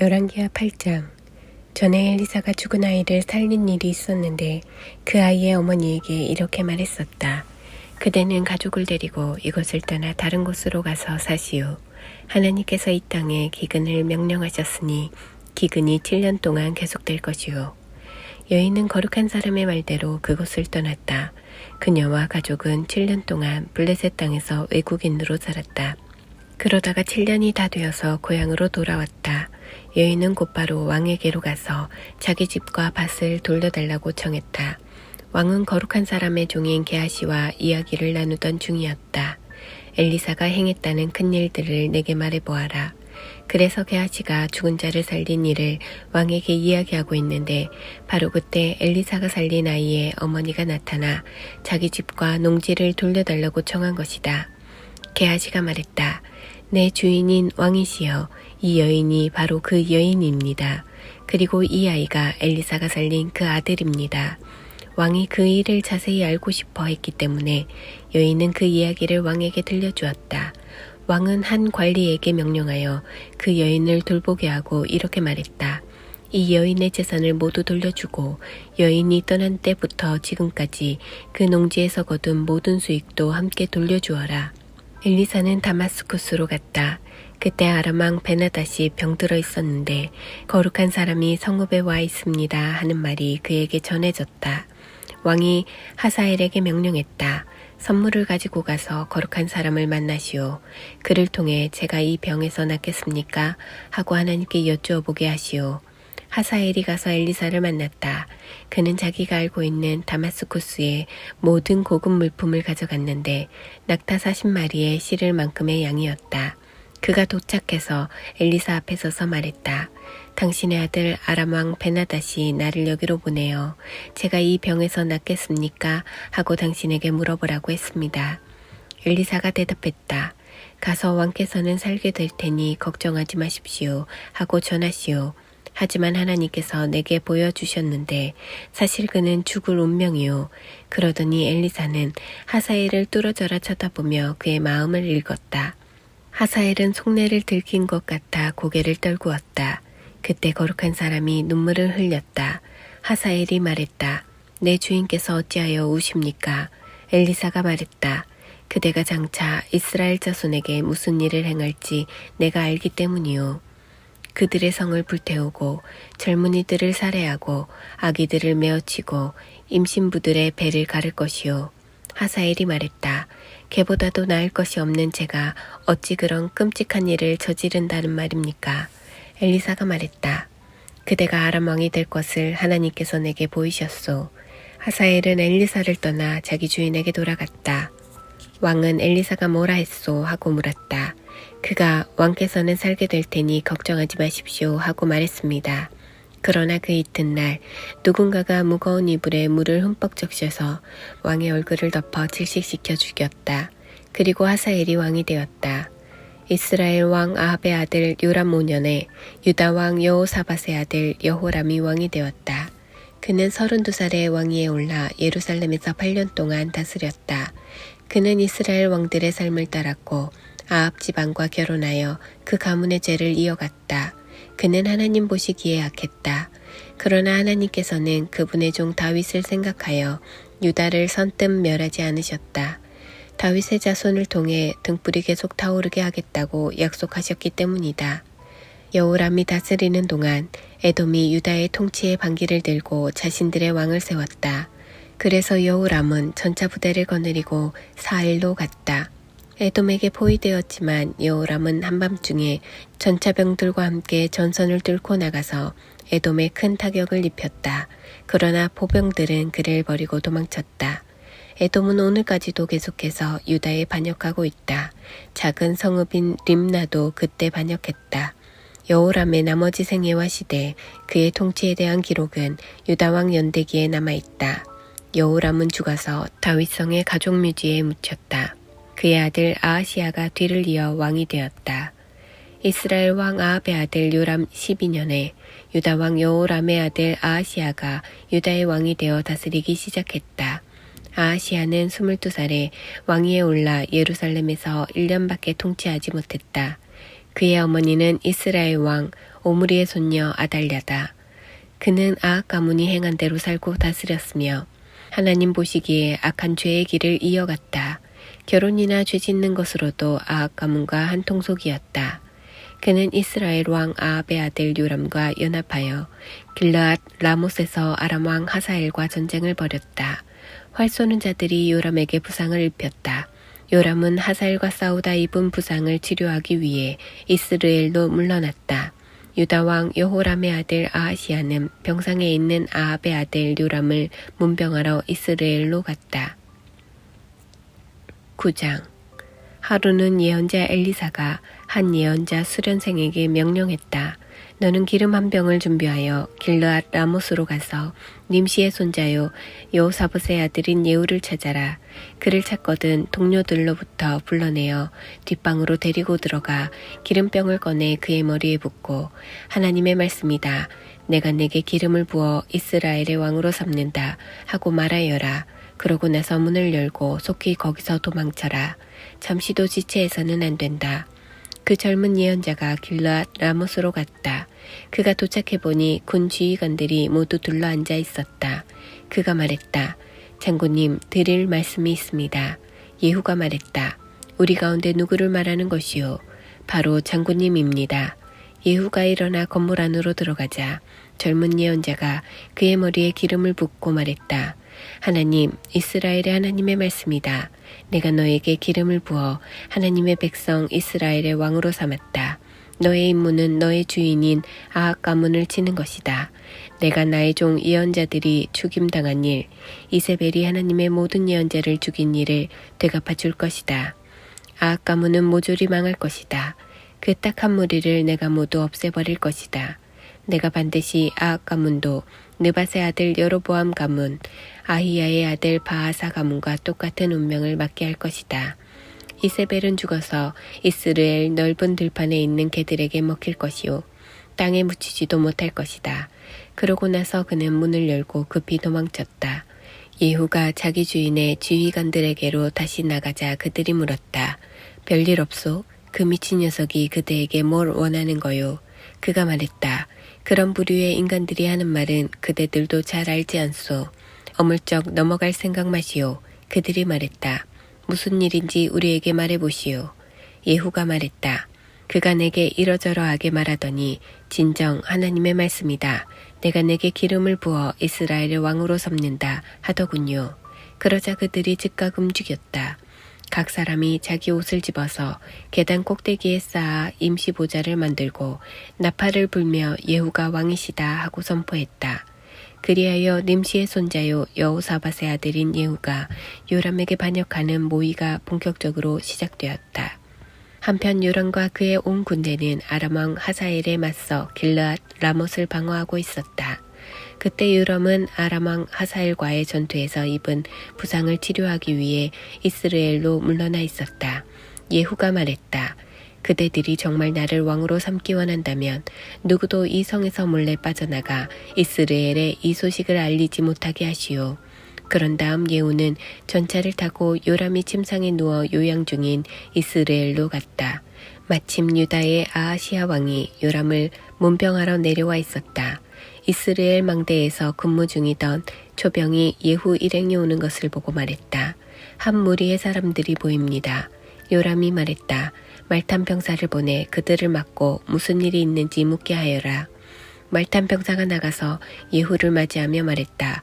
열왕기하 8장 전에 엘리사가 죽은 아이를 살린 일이 있었는데 그 아이의 어머니에게 이렇게 말했었다. 그대는 가족을 데리고 이곳을 떠나 다른 곳으로 가서 사시오. 하나님께서 이 땅에 기근을 명령하셨으니 기근이 7년 동안 계속될 것이오. 여인은 거룩한 사람의 말대로 그곳을 떠났다. 그녀와 가족은 7년 동안 블레셋 땅에서 외국인으로 살았다. 그러다가 7년이 다 되어서 고향으로 돌아왔다. 여인은 곧바로 왕에게로 가서 자기 집과 밭을 돌려달라고 청했다. 왕은 거룩한 사람의 종인 게하시와 이야기를 나누던 중이었다. 엘리사가 행했다는 큰 일들을 내게 말해보아라. 그래서 게하시가 죽은 자를 살린 일을 왕에게 이야기하고 있는데 바로 그때 엘리사가 살린 아이의 어머니가 나타나 자기 집과 농지를 돌려달라고 청한 것이다. 게하시가 말했다. 내 주인인 왕이시여 이 여인이 바로 그 여인입니다. 그리고 이 아이가 엘리사가 살린 그 아들입니다. 왕이 그 일을 자세히 알고 싶어 했기 때문에 여인은 그 이야기를 왕에게 들려주었다. 왕은 한 관리에게 명령하여 그 여인을 돌보게 하고 이렇게 말했다. 이 여인의 재산을 모두 돌려주고 여인이 떠난 때부터 지금까지 그 농지에서 거둔 모든 수익도 함께 돌려주어라. 엘리사는 다마스쿠스로 갔다. 그때 아람왕 베나닷이 병들어 있었는데 거룩한 사람이 성읍에 와 있습니다 하는 말이 그에게 전해졌다. 왕이 하사엘에게 명령했다. 선물을 가지고 가서 거룩한 사람을 만나시오. 그를 통해 제가 이 병에서 낫겠습니까? 하고 하나님께 여쭈어 보게 하시오. 하사엘이 가서 엘리사를 만났다. 그는 자기가 알고 있는 다마스쿠스의 모든 고급 물품을 가져갔는데 낙타 40마리의 실을 만큼의 양이었다. 그가 도착해서 엘리사 앞에 서서 말했다. 당신의 아들 아람왕 베나닷이 나를 여기로 보내어 제가 이 병에서 낫겠습니까? 하고 당신에게 물어보라고 했습니다. 엘리사가 대답했다. 가서 왕께서는 살게 될 테니 걱정하지 마십시오. 하고 전하시오. 하지만 하나님께서 내게 보여주셨는데 사실 그는 죽을 운명이요. 그러더니 엘리사는 하사엘을 뚫어져라 쳐다보며 그의 마음을 읽었다. 하사엘은 속내를 들킨 것 같아 고개를 떨구었다. 그때 거룩한 사람이 눈물을 흘렸다. 하사엘이 말했다. 내 주인께서 어찌하여 우십니까? 엘리사가 말했다. 그대가 장차 이스라엘 자손에게 무슨 일을 행할지 내가 알기 때문이요. 그들의 성을 불태우고 젊은이들을 살해하고 아기들을 메어치고 임신부들의 배를 가를 것이요. 하사엘이 말했다. 개보다도 나을 것이 없는 제가 어찌 그런 끔찍한 일을 저지른다는 말입니까? 엘리사가 말했다. 그대가 아람 왕이 될 것을 하나님께서 내게 보이셨소. 하사엘은 엘리사를 떠나 자기 주인에게 돌아갔다. 왕은 엘리사가 뭐라 했소 하고 물었다. 그가 왕께서는 살게 될 테니 걱정하지 마십시오 하고 말했습니다. 그러나 그 이튿날 누군가가 무거운 이불에 물을 흠뻑 적셔서 왕의 얼굴을 덮어 질식시켜 죽였다. 그리고 하사엘이 왕이 되었다. 이스라엘 왕 아합의 아들 요람 5년에 유다 왕 여호사밧의 아들 여호람이 왕이 되었다. 그는 32살에 왕위에 올라 예루살렘에서 8년 동안 다스렸다. 그는 이스라엘 왕들의 삶을 따랐고 아합 지방과 결혼하여 그 가문의 죄를 이어갔다. 그는 하나님 보시기에 악했다. 그러나 하나님께서는 그분의 종 다윗을 생각하여 유다를 선뜻 멸하지 않으셨다. 다윗의 자손을 통해 등불이 계속 타오르게 하겠다고 약속하셨기 때문이다. 여호람이 다스리는 동안 에돔이 유다의 통치의 반기를 들고 자신들의 왕을 세웠다. 그래서 여호람은 전차 부대를 거느리고 사일로 갔다. 에돔에게 포위되었지만 여호람은 한밤중에 전차병들과 함께 전선을 뚫고 나가서 에돔에 큰 타격을 입혔다. 그러나 보병들은 그를 버리고 도망쳤다. 에돔은 오늘까지도 계속해서 유다에 반역하고 있다. 작은 성읍인 림나도 그때 반역했다. 여호람의 나머지 생애와 시대, 그의 통치에 대한 기록은 유다왕 연대기에 남아있다. 여호람은 죽어서 다윗성의 가족묘지에 묻혔다. 그의 아들 아하시아가 뒤를 이어 왕이 되었다. 이스라엘 왕 아합의 아들 요람 12년에 유다 왕 여호람의 아들 아하시아가 유다의 왕이 되어 다스리기 시작했다. 아하시아는 22살에 왕위에 올라 예루살렘에서 1년밖에 통치하지 못했다. 그의 어머니는 이스라엘 왕 오므리의 손녀 아달랴다. 그는 아악 가문이 행한 대로 살고 다스렸으며 하나님 보시기에 악한 죄의 길을 이어갔다. 결혼이나 죄 짓는 것으로도 아악 가문과 한 통속이었다. 그는 이스라엘 왕 아합의 아들 요람과 연합하여 길르앗 라못에서 아람 왕 하사엘과 전쟁을 벌였다. 활 쏘는 자들이 요람에게 부상을 입혔다. 요람은 하사엘과 싸우다 입은 부상을 치료하기 위해 이스르엘로 물러났다. 유다 왕 여호람의 아들 아하시아는 병상에 있는 아합의 아들 요람을 문병하러 이스라엘로 갔다. 9장 하루는 예언자 엘리사가 한 예언자 수련생에게 명령했다. 너는 기름 한 병을 준비하여 길르앗 라모스로 가서 님시의 손자요 여호사봇의 아들인 예후를 찾아라. 그를 찾거든 동료들로부터 불러내어 뒷방으로 데리고 들어가 기름병을 꺼내 그의 머리에 붓고 하나님의 말씀이다. 내가 내게 기름을 부어 이스라엘의 왕으로 삼는다 하고 말하여라. 그러고 나서 문을 열고 속히 거기서 도망쳐라. 잠시도 지체해서는 안 된다. 그 젊은 예언자가 길르앗 라모스로 갔다. 그가 도착해 보니 군 지휘관들이 모두 둘러 앉아 있었다. 그가 말했다. 장군님, 드릴 말씀이 있습니다. 예후가 말했다. 우리 가운데 누구를 말하는 것이요? 바로 장군님입니다. 예후가 일어나 건물 안으로 들어가자 젊은 예언자가 그의 머리에 기름을 붓고 말했다. 하나님, 이스라엘의 하나님의 말씀이다. 내가 너에게 기름을 부어 하나님의 백성 이스라엘의 왕으로 삼았다. 너의 임무는 너의 주인인 아합 가문을 치는 것이다. 내가 나의 종 예언자들이 죽임당한 일, 이세벨이 하나님의 모든 예언자를 죽인 일을 되갚아 줄 것이다. 아합 가문은 모조리 망할 것이다. 그 딱 한 무리를 내가 모두 없애버릴 것이다. 내가 반드시 아합 가문도 느바세 아들 여로보암 가문, 아히야의 아들 바하사 가문과 똑같은 운명을 맞게 할 것이다. 이세벨은 죽어서 이스르엘 넓은 들판에 있는 개들에게 먹힐 것이요. 땅에 묻히지도 못할 것이다. 그러고 나서 그는 문을 열고 급히 도망쳤다. 예후가 자기 주인의 지휘관들에게로 다시 나가자 그들이 물었다. 별일 없소? 그 미친 녀석이 그대에게 뭘 원하는 거요? 그가 말했다. 그런 부류의 인간들이 하는 말은 그대들도 잘 알지 않소. 어물쩍 넘어갈 생각 마시오. 그들이 말했다. 무슨 일인지 우리에게 말해보시오. 예후가 말했다. 그가 내게 이러저러하게 말하더니 진정 하나님의 말씀이다. 내가 내게 기름을 부어 이스라엘의 왕으로 삼는다 하더군요. 그러자 그들이 즉각 움직였다. 각 사람이 자기 옷을 집어서 계단 꼭대기에 쌓아 임시 보좌를 만들고 나팔을 불며 예후가 왕이시다 하고 선포했다. 그리하여 님시의 손자요 여호사밧의 아들인 예후가 요람에게 반역하는 모의가 본격적으로 시작되었다. 한편 요람과 그의 온 군대는 아람왕 하사엘에 맞서 길르앗 라못을 방어하고 있었다. 그때 요람은 아람왕 하사엘과의 전투에서 입은 부상을 치료하기 위해 이스라엘로 물러나 있었다. 예후가 말했다. 그대들이 정말 나를 왕으로 삼기 원한다면 누구도 이 성에서 몰래 빠져나가 이스라엘에 이 소식을 알리지 못하게 하시오. 그런 다음 예후는 전차를 타고 요람이 침상에 누워 요양 중인 이스라엘로 갔다. 마침 유다의 아하시아 왕이 요람을 문병하러 내려와 있었다. 이스라엘 망대에서 근무 중이던 초병이 예후 일행이 오는 것을 보고 말했다. 한 무리의 사람들이 보입니다. 요람이 말했다. 말탄 병사를 보내 그들을 막고 무슨 일이 있는지 묻게 하여라. 말탄 병사가 나가서 예후를 맞이하며 말했다.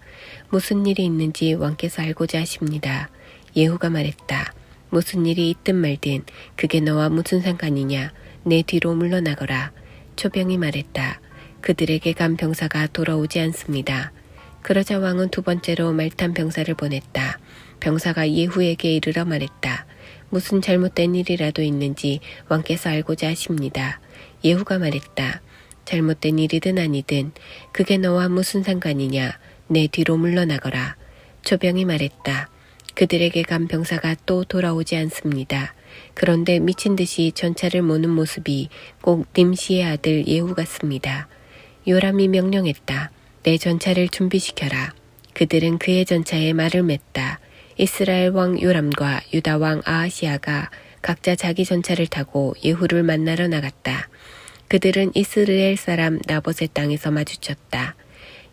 무슨 일이 있는지 왕께서 알고자 하십니다. 예후가 말했다. 무슨 일이 있든 말든 그게 너와 무슨 상관이냐. 내 뒤로 물러나거라. 초병이 말했다. 그들에게 간 병사가 돌아오지 않습니다. 그러자 왕은 두 번째로 말탄 병사를 보냈다. 병사가 예후에게 이르러 말했다. 무슨 잘못된 일이라도 있는지 왕께서 알고자 하십니다. 예후가 말했다. 잘못된 일이든 아니든 그게 너와 무슨 상관이냐. 내 뒤로 물러나거라. 조병이 말했다. 그들에게 간 병사가 또 돌아오지 않습니다. 그런데 미친 듯이 전차를 모는 모습이 꼭 님시의 아들 예후 같습니다. 요람이 명령했다. 내 전차를 준비시켜라. 그들은 그의 전차에 말을 맸다. 이스라엘 왕 요람과 유다 왕 아하시아가 각자 자기 전차를 타고 예후를 만나러 나갔다. 그들은 이스라엘 사람 나봇의 땅에서 마주쳤다.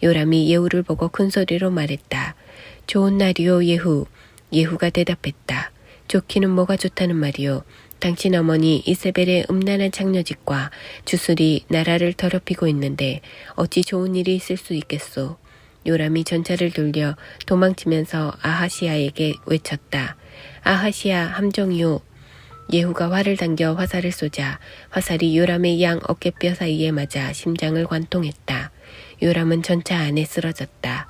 요람이 예후를 보고 큰 소리로 말했다. 좋은 날이요 예후. 예후가 대답했다. 좋기는 뭐가 좋다는 말이요. 당신 어머니 이세벨의 음란한 창녀짓과 주술이 나라를 더럽히고 있는데 어찌 좋은 일이 있을 수 있겠소. 요람이 전차를 돌려 도망치면서 아하시아에게 외쳤다. 아하시아 함정이요. 예후가 활을 당겨 화살을 쏘자 화살이 요람의 양 어깨뼈 사이에 맞아 심장을 관통했다. 요람은 전차 안에 쓰러졌다.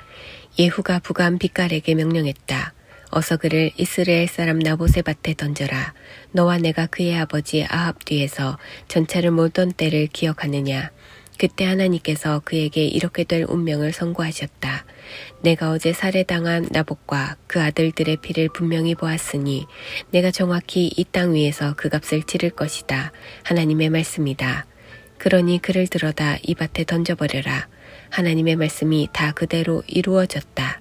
예후가 부감 빛깔에게 명령했다. 어서 그를 이스라엘 사람 나봇의 밭에 던져라. 너와 내가 그의 아버지 아합 뒤에서 전차를 몰던 때를 기억하느냐. 그때 하나님께서 그에게 이렇게 될 운명을 선고하셨다. 내가 어제 살해당한 나봇과 그 아들들의 피를 분명히 보았으니 내가 정확히 이 땅 위에서 그 값을 치를 것이다. 하나님의 말씀이다. 그러니 그를 들어다 이 밭에 던져버려라. 하나님의 말씀이 다 그대로 이루어졌다.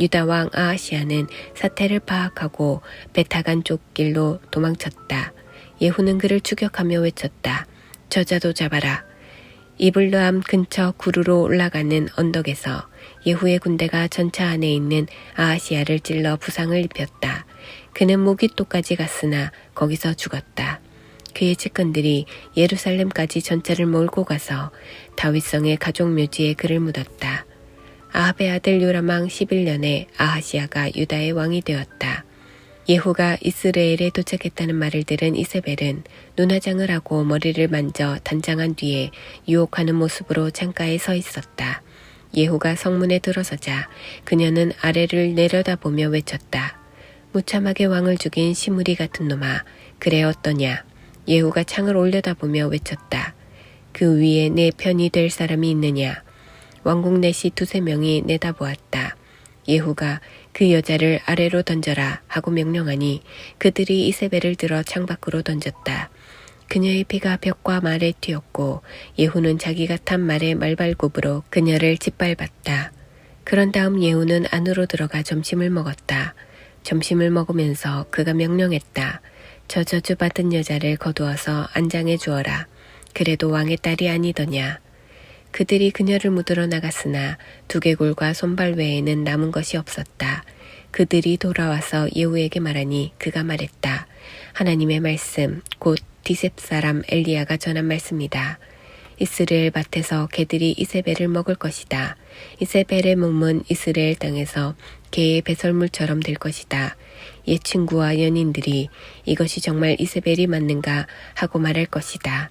유다 왕 아하시아는 사태를 파악하고 베타간 쪽 길로 도망쳤다. 예후는 그를 추격하며 외쳤다. 저자도 잡아라. 이블르암 근처 구루로 올라가는 언덕에서 예후의 군대가 전차 안에 있는 아하시아를 찔러 부상을 입혔다. 그는 모기토까지 갔으나 거기서 죽었다. 그의 측근들이 예루살렘까지 전차를 몰고 가서 다윗성의 가족 묘지에 그를 묻었다. 아합의 아들 요람왕 11년에 아하시아가 유다의 왕이 되었다. 예후가 이스라엘에 도착했다는 말을 들은 이세벨은 눈화장을 하고 머리를 만져 단장한 뒤에 유혹하는 모습으로 창가에 서 있었다. 예후가 성문에 들어서자 그녀는 아래를 내려다보며 외쳤다. 무참하게 왕을 죽인 시무리 같은 놈아, 그래 어떠냐? 예후가 창을 올려다보며 외쳤다. 그 위에 내 편이 될 사람이 있느냐? 왕궁 내시 두세 명이 내다보았다. 예후가 그 여자를 아래로 던져라 하고 명령하니 그들이 이세벨을 들어 창밖으로 던졌다. 그녀의 피가 벽과 말에 튀었고 예후는 자기가 탄 말의 말발굽으로 그녀를 짓밟았다. 그런 다음 예후는 안으로 들어가 점심을 먹었다. 점심을 먹으면서 그가 명령했다. 저 저주받은 여자를 거두어서 안장해 주어라. 그래도 왕의 딸이 아니더냐. 그들이 그녀를 묻으러 나갔으나 두개골과 손발 외에는 남은 것이 없었다. 그들이 돌아와서 예후에게 말하니 그가 말했다. 하나님의 말씀, 곧 디셉 사람 엘리야가 전한 말씀이다. 이스라엘 밭에서 개들이 이세벨을 먹을 것이다. 이세벨의 몸은 이스라엘 땅에서 개의 배설물처럼 될 것이다. 옛 친구와 연인들이 이것이 정말 이세벨이 맞는가 하고 말할 것이다.